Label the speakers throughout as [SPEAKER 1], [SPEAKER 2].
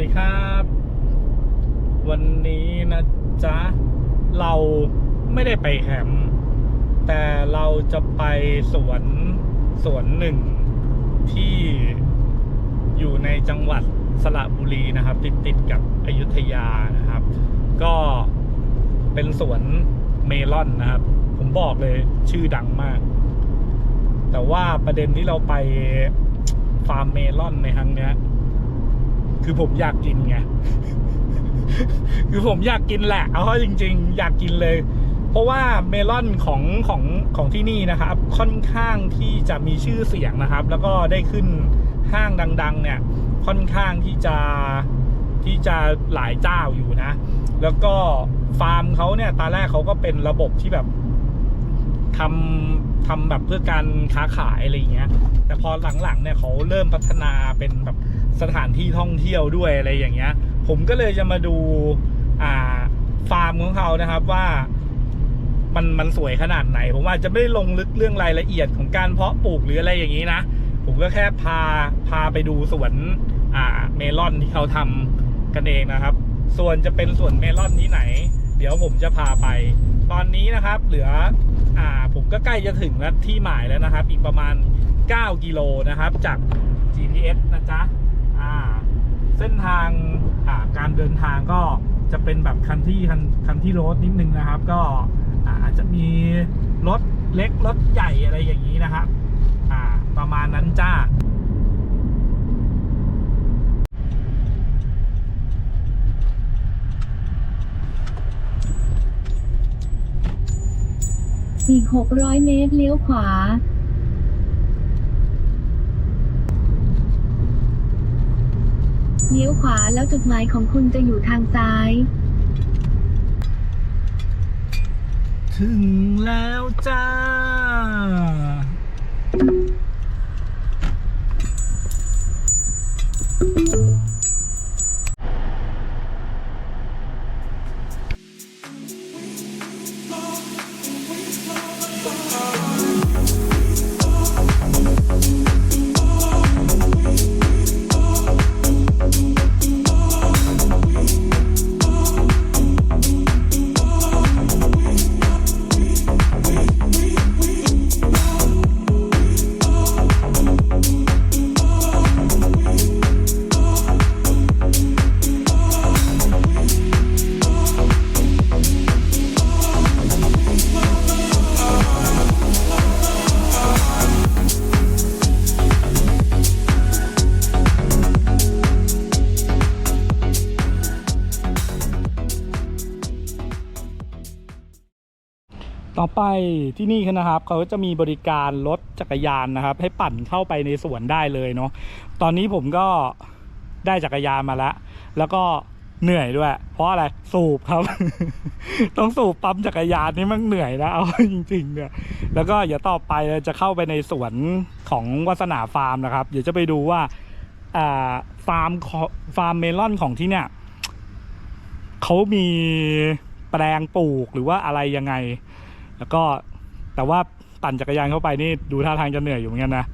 [SPEAKER 1] ดีครับ วันนี้นะจ๊ะ เราไม่ได้ไปแคมป์แต่เราจะไปสวนสวนหนึ่งที่อยู่ในจังหวัดสระบุรีนะครับ ติดติดกับอยุธยานะครับ ก็เป็นสวนเมลอนนะครับ ผมบอกเลยชื่อดังมาก แต่ว่าประเด็นที่เราไปฟาร์มเมลอนในครั้งเนี้ย คือผมอยากกินไง คือผมอยากกินแหละ เอาเข้าจริง ๆ อยากกินเลย เพราะว่าเมลอนของของของที่นี่นะครับ ค่อนข้างที่จะมีชื่อเสียงนะครับ แล้วก็ได้ขึ้นห้างดัง ๆ เนี่ย ค่อนข้างที่จะที่จะหลายเจ้าอยู่นะ แล้วก็ฟาร์มเขาเนี่ยตอนแรกเขาก็เป็นระบบที่แบบทำทำแบบเพื่อการค้าขายอะไรอย่างเงี้ย แต่พอหลังๆเนี่ยเขาเริ่มพัฒนาเป็นแบบ สถานที่ท่องเที่ยวด้วยอะไรอย่างเงี้ย ผมก็เลยจะมาดูอ่าฟาร์มของเขานะครับว่ามันมันสวยขนาดไหน ผมอาจจะไม่ได้ลงลึกเรื่องรายละเอียดของการเพาะปลูกหรืออะไรอย่างนี้นะ ผมก็แค่พาพาไปดูสวนอ่าเมลอนที่เขาทำกันเองนะครับ ส่วนจะเป็นสวนเมลอนที่ไหน เดี๋ยวผมจะพาไป ตอนนี้นะครับ เหลืออ่าผมก็ใกล้จะถึงแล้วที่หมายแล้วนะครับ อีกประมาณ 9 กิโลนะครับจาก GPS นะจ๊ะ เส้นทางาการเดินทางก็จะเป็นแบบคันที่คันคันที่รถนิดนึงนะครับ ก็อาจจะมีรถเล็กรถใหญ่อะไรอย่างนี้นะครับประมาณนั้นจ้า
[SPEAKER 2] อีก600 เมตรเลี้ยวขวา เลี้ยวขวาแล้วจุดหมายของคุณจะอยู่ทางซ้าย
[SPEAKER 1] ถึงแล้วจ้า ต่อไปที่นี่นะครับเขาจะมีบริการรถจักรยานนะครับ ให้ปั่นเข้าไปในสวนได้เลยเนาะตอนนี้ผมก็ได้จักรยานมาแล้ว แล้วก็เหนื่อยด้วย เพราะอะไรสูบครับ ต้องสูบปั๊มจักรยานนี่มันเหนื่อยนะเอาจริงๆเนี่ยแล้วก็เดี๋ยวต่อไปจะเข้าไปในสวนของวัสนาฟาร์มนะครับ เดี๋ยวจะไปดูว่าฟาร์มฟาร์มเมลอนของที่เนี่ยเขามีแปลงปลูกหรือว่าอะไรยังไง แล้วก็แต่ว่าปั่นจักรยานเข้าไปนี่ดูท่าทางจะเหนื่อยอยู่เหมือนกันนะ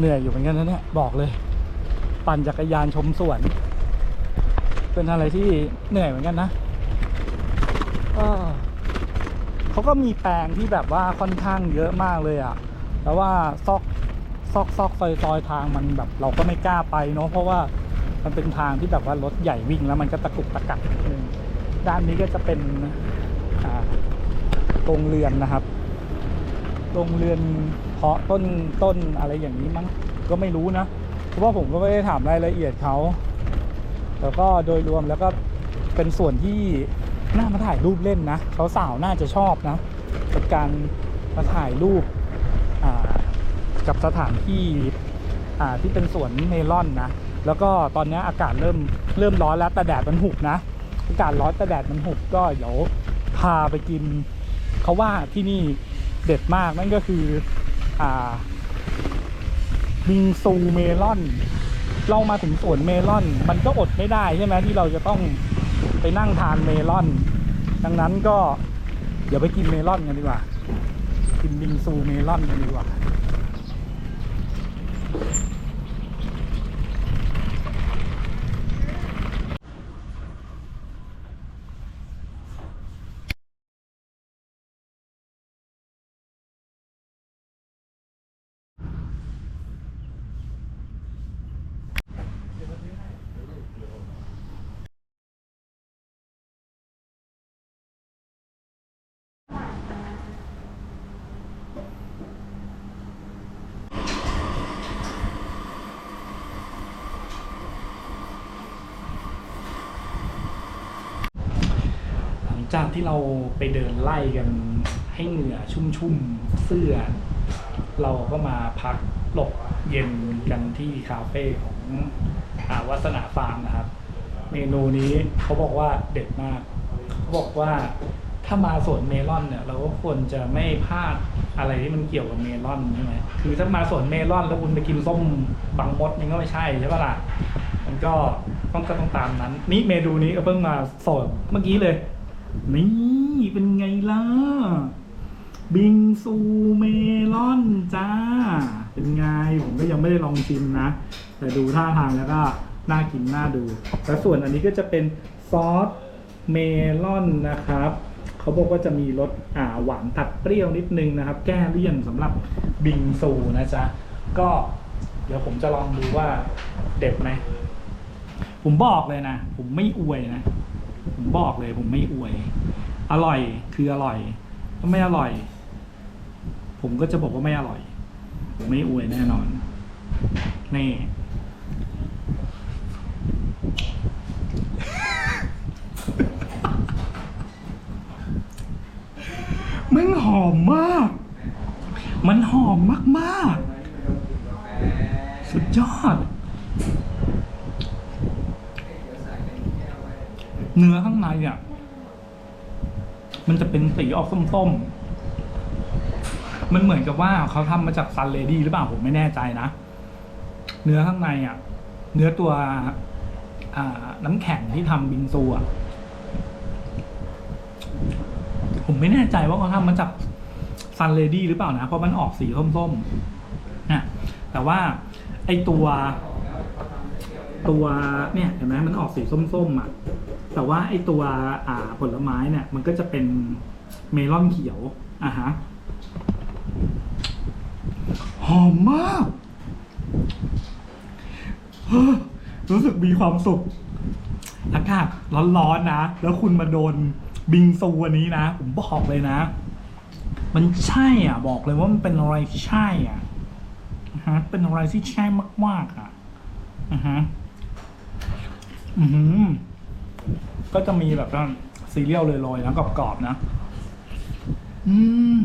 [SPEAKER 1] เหนื่อยอยู่เหมือนกันนะเนี่ยบอกเลย ปั่นจักรยานชมสวน เป็นอะไรที่เหนื่อยเหมือนกันนะอ้อขเขาก็มีแปลงที่แบบว่าค่อนข้างเยอะมากเลยอะ่ะ แต่ว่าซอกซอกซอกซอยซอยทางมันแบบเราก็ไม่กล้าไปเนาะเพราะว่ามันเป็นทางที่แบบว่ารถใหญ่วิ่งแล้วมันก็ตะกุกตะกักนิดนึงด้านนี้ก็จะเป็นอ่าโรงเรือนนะครับโรงเรือนเพาะต้นต้นอะไรอย่างนี้มั้งก็ไม่รู้นะ เพราะว่าผมก็ไม่ได้ถามรายละเอียดเขา แล้วก็โดยรวมแล้วก็เป็นส่วนที่น่ามาถ่ายรูปเล่นนะสาวๆน่าจะชอบนะกับการมาถ่ายรูปกับสถานที่ที่เป็นสวนเมลอนนะ แล้วก็ตอนนี้อากาศเริ่มเริ่มร้อนแล้วแต่แดดมันหุบนะ อากาศร้อนแต่แดดมันหุบก็เดี๋ยวพาไปกินเขาว่าที่นี่เด็ดมากนั่นก็คืออ่าบิงซูเมลอน เรามาถึงสวนเมลอน มันก็อดไม่ได้ใช่ไหมที่เราจะต้องไปนั่งทานเมลอน ดังนั้นก็ เดี๋ยวไปกินเมลอนกันดีกว่า กินบิงซูเมลอนกันดีกว่า จากที่เราไปเดินไล่กันให้เหงื่อชุ่มๆเสื้อ เราก็มาพักหลบเย็นกันที่คาเฟ่ของอาวัสนาฟาร์มนะครับ เมนูนี้เขาบอกว่าเด็ดมากเขาบอกว่าถ้ามาสวนเมลอนเนี่ย เราก็ควรจะไม่พลาดอะไรที่มันเกี่ยวกับเมลอนใช่ไหมคือถ้ามาสวนเมลอนแล้วคุณไปกินส้มบางมดมันก็ไม่ใช่ใช่ปะล่ะมันก็ต้องก็ต้องตามนั้น นี่เมนูนี้ก็เพิ่งมาสดเมื่อกี้เลย นี่เป็นไงล่ะ บิงซูเมลอนจ้า เป็นไง ผมก็ยังไม่ได้ลองชิมนะ แต่ดูท่าทางแล้วก็น่ากินน่าดู แล้วส่วนอันนี้ก็จะเป็นซอสเมลอนนะครับเขาบอกว่าจะมีรสอ่าหวานตัดเปรี้ยวนิดนึงนะครับ แก้เลี่ยนสำหรับบิงซูนะจ๊ะ ก็เดี๋ยวผมจะลองดูว่าเด็ดไหม ผมบอกเลยนะ ผมไม่อวยนะ ผมบอกเลยผมไม่อวย อร่อยคืออร่อยถ้าไม่อร่อย ผมก็จะบอกว่าไม่อร่อย ผมไม่อวยแน่นอน นี่ มันหอมมาก มันหอมมาก ๆ สุดยอด เนื้อข้างในอะ มันจะเป็นสีออกส้มๆ มันเหมือนกับว่าเขาทำมาจากซันเลดี้หรือเปล่าผมไม่แน่ใจนะ เนื้อข้างในอะ เนื้อตัวน้ำแข็งที่ทำบิงซูอะ ผมไม่แน่ใจว่าเขาทำมาจากซันเลดี้หรือเปล่านะ เพราะมันออกสีส้มๆนะแต่ว่าไอตัว ตัวเนี่ยเห็นไหมมันออกสีส้มๆอะ แต่ว่าไอตัวอ่าผลไม้เนี่ยมันก็จะเป็นเมลอนเขียวอะฮะหอมมากรู้สึกมีความสุขอากาศร้อนๆนะ แล้วคุณมาโดนบิงซูอันนี้นะ ผมบอกเลยนะ มันใช่อะ บอกเลยว่ามันเป็นอะไรที่ใช่อะนะฮะเป็นอะไรที่ใช่มากๆอะนะฮะอือหือ ก็จะมีแบบว่าซีเรียลเลยลอยๆนะกรอบๆนะ อืม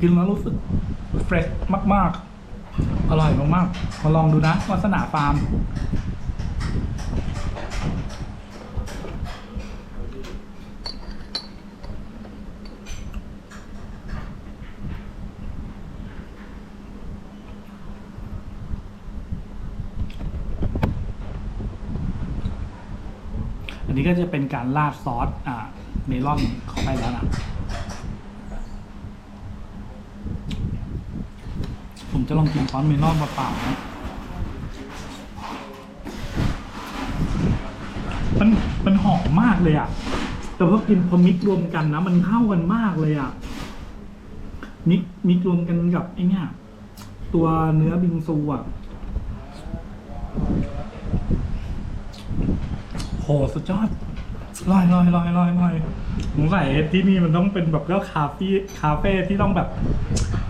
[SPEAKER 1] กินแล้วรู้สึกเฟรชมาก ๆ อร่อยมากๆ มาลองดูนะวัสนาฟาร์ม นนี้ก็จะเป็นการราดซอสอ่าเมลอนเข้าไปแล้วนะผมจะลองกินซอสเมลอนเปล่าๆนะมันมันหอมมากเลยอะ่ะ แต่พอกินพอมิกรวมกันนะ มันเข้ากันมากเลยอะมิกมิกรวมกันกับไอเนี่ยตัวเนื้อบิงซูอะ โหสุดยอดลอยลอยลอยลอยลอยสงสัยที่นี่มันต้องเป็นแบบก็คาเฟ่คาเฟ่ที่ต้องแบบ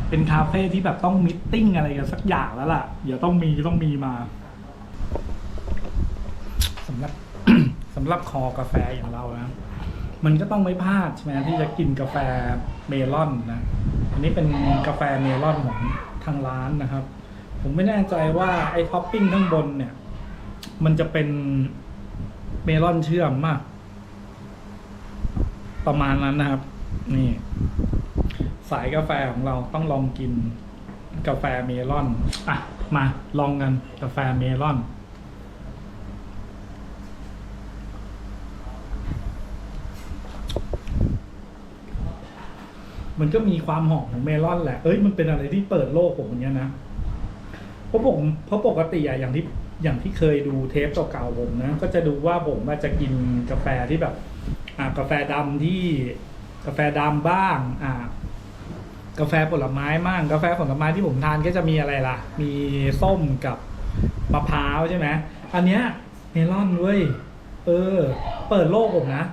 [SPEAKER 1] เป็นคาเฟ่ที่แบบต้องมิทติ้งอะไรกันสักอย่างแล้วล่ะ เดี๋ยวต้องมีต้องมีมาสำหรับสำหรับคอกาแฟอย่างเรานะมันก็ต้องไม่พลาดใช่ไหมที่จะกินกาแฟเมลอนนะ อันนี้เป็นกาแฟเมลอนของทางร้านนะครับ ผมไม่แน่ใจว่าไอ้ท็อปปิ้งข้างบนเนี่ย มันจะเป็น เมลอนเชื่อมมาก ประมาณนั้นนะครับ นี่ สายกาแฟของเราต้องลองกิน กาแฟเมลอน อะ มาลองกันกาแฟเมลอนมันก็มีความหอมของเมลอนแหละ เอ้ย มันเป็นอะไรที่เปิดโลกผมอย่างเงี้ยนะ เพราะผม เพราะปกติอะอย่างที่ อย่างที่เคยดูเทปเก่าๆผมนะ ก็จะดูว่าผมอาจจะกินกาแฟที่แบบ อ่ากาแฟดำที่กาแฟดำบ้าง อ่ากาแฟผลไม้บ้างกาแฟผลไม้ที่ผมทานก็จะมีอะไรล่ะ มีส้มกับมะพร้าวใช่ไหมอันเนี้ยเมลอนเว้ยเออ เปิดโลกผมนะ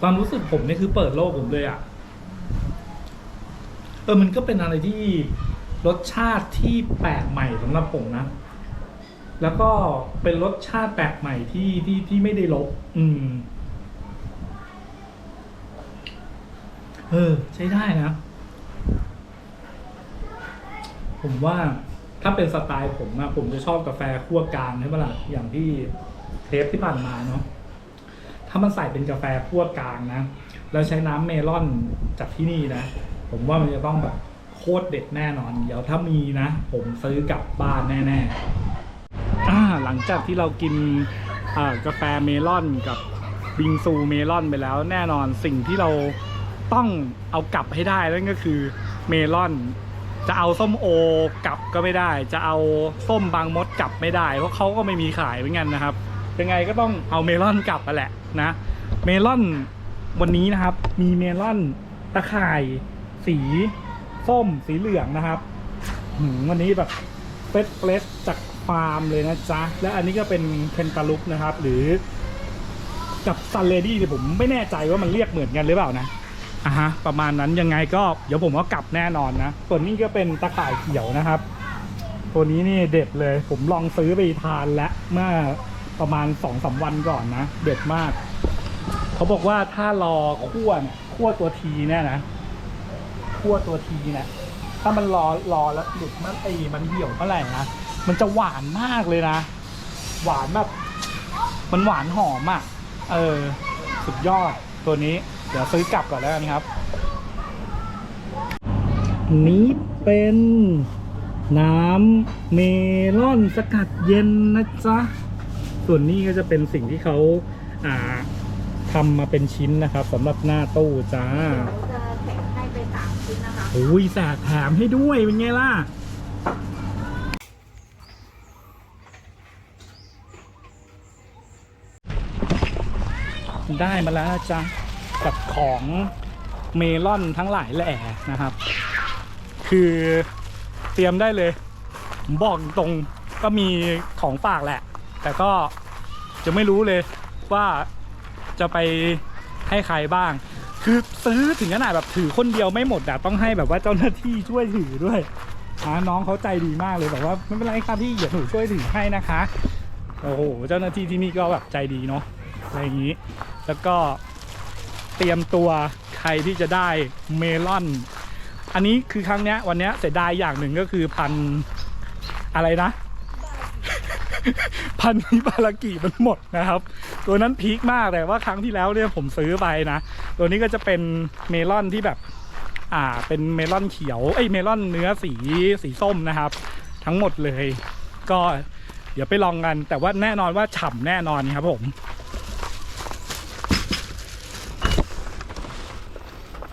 [SPEAKER 1] ความรู้สึกผมนี่คือเปิดโลกผมเลยอะ่ะ เออมันก็เป็นอะไรที่ รสชาติที่แปลกใหม่สำหรับผมนะ แล้วก็เป็นรสชาติแปลกใหม่ที่ที่ที่ไม่ได้ลบ อืม เออ ใช้ได้นะ ผมว่าถ้าเป็นสไตล์ผมอะผมจะชอบกาแฟคั่วกลางใช่ไหมล่ะ อย่างที่เทปที่ผ่านมาเนาะถ้ามันใส่เป็นกาแฟคั่วกลางนะ แล้วใช้น้ำเมลอนจากที่นี่นะ ผมว่ามันจะต้องแบบ โคตรเด็ดแน่นอน เดี๋ยวถ้ามีนะ ผมซื้อกลับบ้านแน่ๆอ่าหลังจากที่เรากินกาแฟเมลอนกับบิงซูเมลอนไปแล้วแน่นอนสิ่งที่เราต้องเอากลับให้ได้นั่นก็คือเมลอน จะเอาส้มโอกลับก็ไม่ได้ จะเอาส้มบางมดกลับไม่ได้เพราะเขาก็ไม่มีขายเหมือนกันนะครับยังไงก็ต้องเอาเมลอนกลับมาแหละนะ เมลอนวันนี้นะครับ มีเมลอนตะข่ายสี ส้มสีเหลืองนะครับวันนี้แบบเฟสเฟสจากฟาร์มเลยนะจ๊ะ และอันนี้ก็เป็นเคนตาลุกนะครับ หรือกับซันเลดี้เนี่ยผมไม่แน่ใจว่ามันเรียกเหมือนกันหรือเปล่านะอะฮะประมาณนั้นยังไงก็เดี๋ยวผมก็กลับแน่นอนนะส่วนนี้ก็เป็นตะข่ายเขียวนะครับ ตัวนี้นี่เด็ดเลย ผมลองซื้อไปทานแล้วเมื่อประมาณสองสาวันก่อนนะ เด็ดมาก เขาบอกว่าถ้ารอคั่วเนี่ยคั่วตัวทีเนี่ยนะ คั่วตัวทีเนี่ยถ้ามันรอรอแล้วหลุดมันไอ้มันเหี่ยวเมื่อไหร่นะมันจะหวานมากเลยนะ หวานแบบมันหวานหอมอะ เออ สุดยอดตัวนี้ เดี๋ยวซื้อกลับก่อนแล้วกันครับ นี้เป็นน้ำเมลอนสกัดเย็นนะจ๊ะ ส่วนนี้ก็จะเป็นสิ่งที่เขาอ่าทำมาเป็นชิ้นนะครับสำหรับหน้าตู้จ้า อ้ยแสกแถมให้ด้วย เป็นไงล่ะ ได้มาแล้วจ๊ะกับของเมลอนทั้งหลายแหล่นะครับ คือเตรียมได้เลย บอกตรงก็มีของฝากแหละ แต่ก็จะไม่รู้เลยว่าจะไปให้ใครบ้าง คือซื้อถึงขนาดแบบถือคนเดียวไม่หมดอะต้องให้แบบว่าเจ้าหน้าที่ช่วยถือด้วยนะน้องเขาใจดีมากเลยแบบว่าไม่เป็นไรครับพี่เดี๋ยวหนูช่วยถือให้นะคะโอ้โหเจ้าหน้าที่ที่นี่ก็แบบใจดีเนาะอะไรอย่างนี้ แล้วก็เตรียมตัวใครที่จะได้เมลอน อันนี้คือครั้งเนี้ยวันเนี้ยเสียดายอย่างหนึ่งก็คือพันอะไรนะ พันฮิบารากิมันหมดนะครับ ตัวนั้นพีคมากแต่ว่าครั้งที่แล้วเนี่ยผมซื้อไปนะ ตัวนี้ก็จะเป็นเมลอนที่แบบ อ่า เป็นเมลอนเขียว เอ้ย เมลอนเนื้อสีสีส้มนะครับ ทั้งหมดเลย ก็เดี๋ยวไปลองกัน แต่ว่าแน่นอนว่าฉ่ำแน่นอนครับผม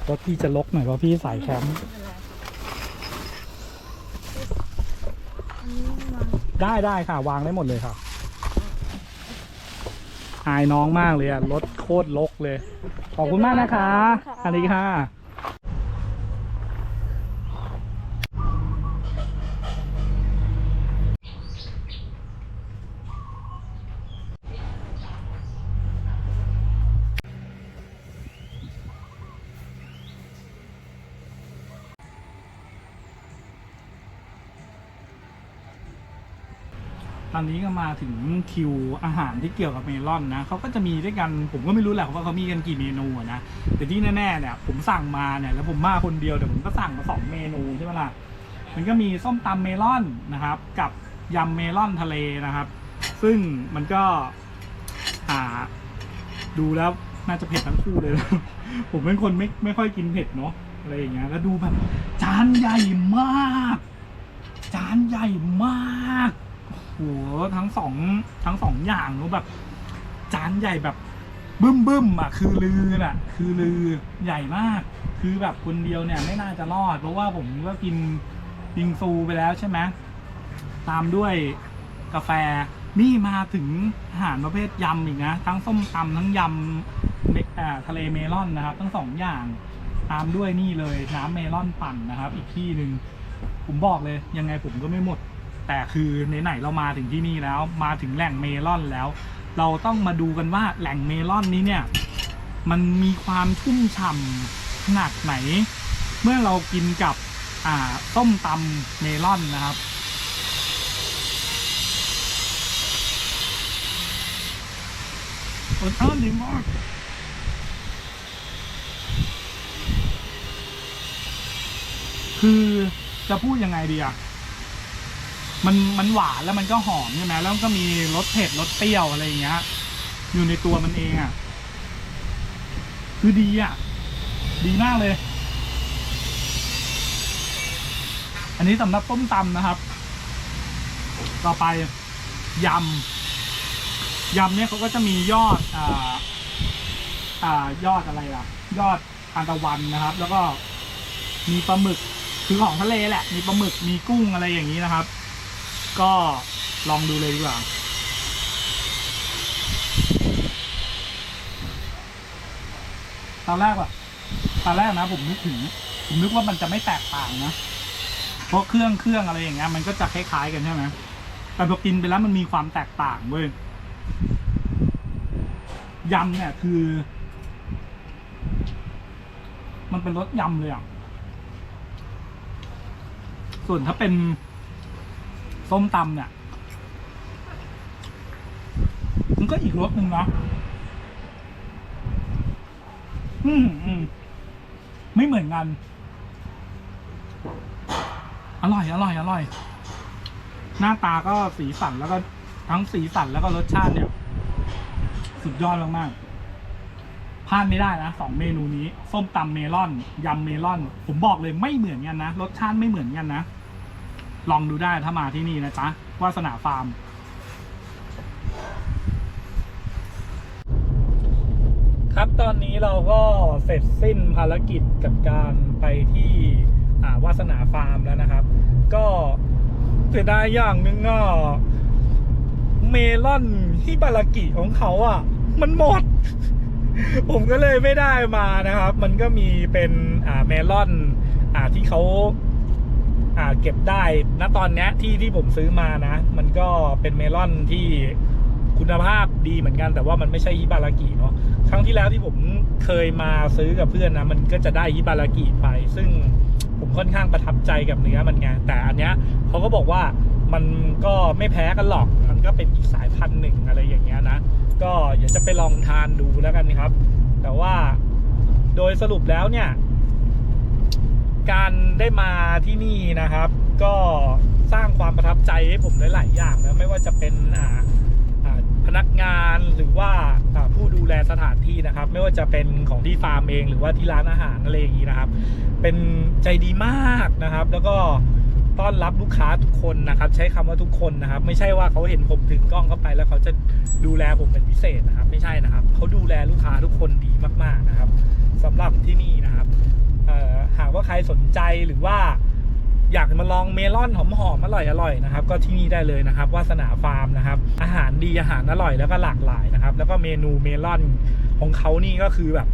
[SPEAKER 1] รถพี่จะลกหน่อยเพราะพี่สายแคมป์ได้ได้ค่ะ วางได้หมดเลยค่ะ อายน้องมากเลยอะรถโคตรลกเลย ขอบคุณมากนะคะอันนี้ค่ะ อนนี้ก็มาถึงคิวอาหารที่เกี่ยวกับเมลอนนะเขาก็จะมีด้วยกันผมก็ไม่รู้แหละว่าเขามีกันกี่เมนูนะแต่ที่แน่ๆเนี่ยผมสั่งมาเนี่ยแล้วผมมาคนเดียวแต่ผมก็สั่งมาสองเมนูใช่ไหมล่ะมันก็มีส้มตำเมลอนนะครับ กับยำเมลอนทะเลนะครับ ซึ่งมันก็อ่าดูแล้วน่าจะเผ็ดทั้งคู่เลยนะผมเป็นคนไม่ไม่ค่อยกินเผ็ดเนาะอะไรอย่างเงี้ยแล้วดูแบบจานใหญ่มาก จานใหญ่มาก หทั้งสองทั้งสองอย่างเนอะแบบ จานใหญ่แบบบึ้มบึ้มอะคือลือน่ะ คือลือใหญ่มาก คือแบบคนเดียวเนี่ยไม่น่าจะรอด เพราะว่าผมก็กินบิงซูไปแล้วใช่ไหมตามด้วยกาแฟนี่มาถึงอาหารประเภทยำอีกนะ ทั้งส้มตำทั้งยำเอ่าทะเลเมลอนนะครับ ทั้งสองอย่างตามด้วยนี่เลยน้ำเมลอนปั่นนะครับ อีกที่หนึ่งผมบอกเลยยังไงผมก็ไม่หมด แต่คือไหนๆเรามาถึงที่นี่แล้วมาถึงแหล่งเมลอนแล้ว เราต้องมาดูกันว่าแหล่งเมลอนนี้เนี่ยมันมีความชุ่มฉ่ำขนาดไหน เมื่อเรากินกับอ่าต้มตำเมลอนนะครับรสชาติดีมากคือจะพูดยังไงดีอะ มันมันหวานแล้วมันก็หอมใช่ไหมแล้วก็มีรสเผ็ดรสเปรี้ยวอะไรอย่างเงี้ย อยู่ในตัวมันเองอะคือดีอะดีมากเลย อันนี้สำหรับต้มตำนะครับ ต่อไปยำยำเนี่ยเขาก็จะมียอดอ่าอ่ายอดอะไรล่ะ ยอดทานตะวันนะครับ แล้วก็มีปลาหมึกคือของทะเลแหละ มีปลาหมึกมีกุ้งอะไรอย่างนี้นะครับ ก็ลองดูเลยดีกว่าตอนแรกอะตอนแรกนะผมนึกถึงผมนึกว่ามันจะไม่แตกต่างนะ เพราะเครื่องเครื่องอะไรอย่างเงี้ยมันก็จะคล้ายๆกันใช่ไหมแต่พอกินไปแล้วมันมีความแตกต่างเว้ยยำเนี่ยคือ มันเป็นรสยำเลยอะ ส่วนถ้าเป็น ส้มตำเนี่ยมันก็อีกรสหนึ่งนะอืมอืมไม่เหมือนกัน อร่อย อร่อย อร่อย หน้าตาก็สีสันแล้วก็ทั้งสีสันแล้วก็รสชาติเนี่ย สุดยอดมากๆพลาดไม่ได้นะสองเมนูนี้ ส้มตำเมลอนยำเมลอน ผมบอกเลยไม่เหมือนกันนะ รสชาติไม่เหมือนกันนะ ลองดูได้ถ้ามาที่นี่นะจ๊ะวาสนาฟาร์มครับตอนนี้เราก็เสร็จสิ้นภารกิจกับการไปที่อาวาสนาฟาร์มแล้วนะครับ ก็เสียดายอย่างหนึ่งก็เมลอนฮิบารากิของเขาอะ มันหมด ผมก็เลยไม่ได้มานะครับ มันก็มีเป็นอ่าเมลอนอ่าที่เขา เก็บได้ณตอนนี้ที่ที่ผมซื้อมานะ มันก็เป็นเมลอนที่คุณภาพดีเหมือนกัน แต่ว่ามันไม่ใช่ฮิบารากิเนาะครั้งที่แล้วที่ผมเคยมาซื้อกับเพื่อนนะ มันก็จะได้ฮิบารากิไป ซึ่งผมค่อนข้างประทับใจกับเนื้อมันไงแต่อันเนี้ยเขาก็บอกว่ามันก็ไม่แพ้กันหรอก มันก็เป็นอีกสายพันธุ์หนึ่งอะไรอย่างเงี้ยนะ ก็เดี๋ยวจะไปลองทานดูแล้วกันครับ แต่ว่าโดยสรุปแล้วเนี่ย การได้มาที่นี่นะครับ ก็สร้างความประทับใจให้ผมหลาย ๆ อย่างนะไม่ว่าจะเป็นอ่าพนักงานหรือว่าผู้ดูแลสถานที่นะครับ ไม่ว่าจะเป็นของที่ฟาร์มเอง หรือว่าที่ร้านอาหารอะไรอย่างนี้นะครับ เป็นใจดีมากนะครับ แล้วก็ต้อนรับลูกค้าทุกคนนะครับ ใช้คำว่าทุกคนนะครับ ไม่ใช่ว่าเขาเห็นผมถือกล้องเข้าไป แล้วเขาจะดูแลผมเป็นพิเศษนะครับ ไม่ใช่นะครับ เขาดูแลลูกค้าทุกคนดีมาก ๆ นะครับสำหรับที่นี่นะครับ หากว่าใครสนใจหรือว่าอยากมาลองเมลอนหอมๆอร่อยอร่อยนะครับ ก็ที่นี่ได้เลยนะครับวาสนาฟาร์มนะครับ อาหารดีอาหารอร่อยแล้วก็หลากหลายนะครับ แล้วก็เมนูเมลอนของเขานี่ก็คือแบบ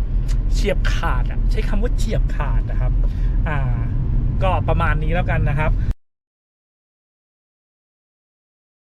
[SPEAKER 1] เฉียบขาดอะใช้คำว่าเฉียบขาดนะครับ อ่า ก็ประมาณนี้แล้วกันนะครับ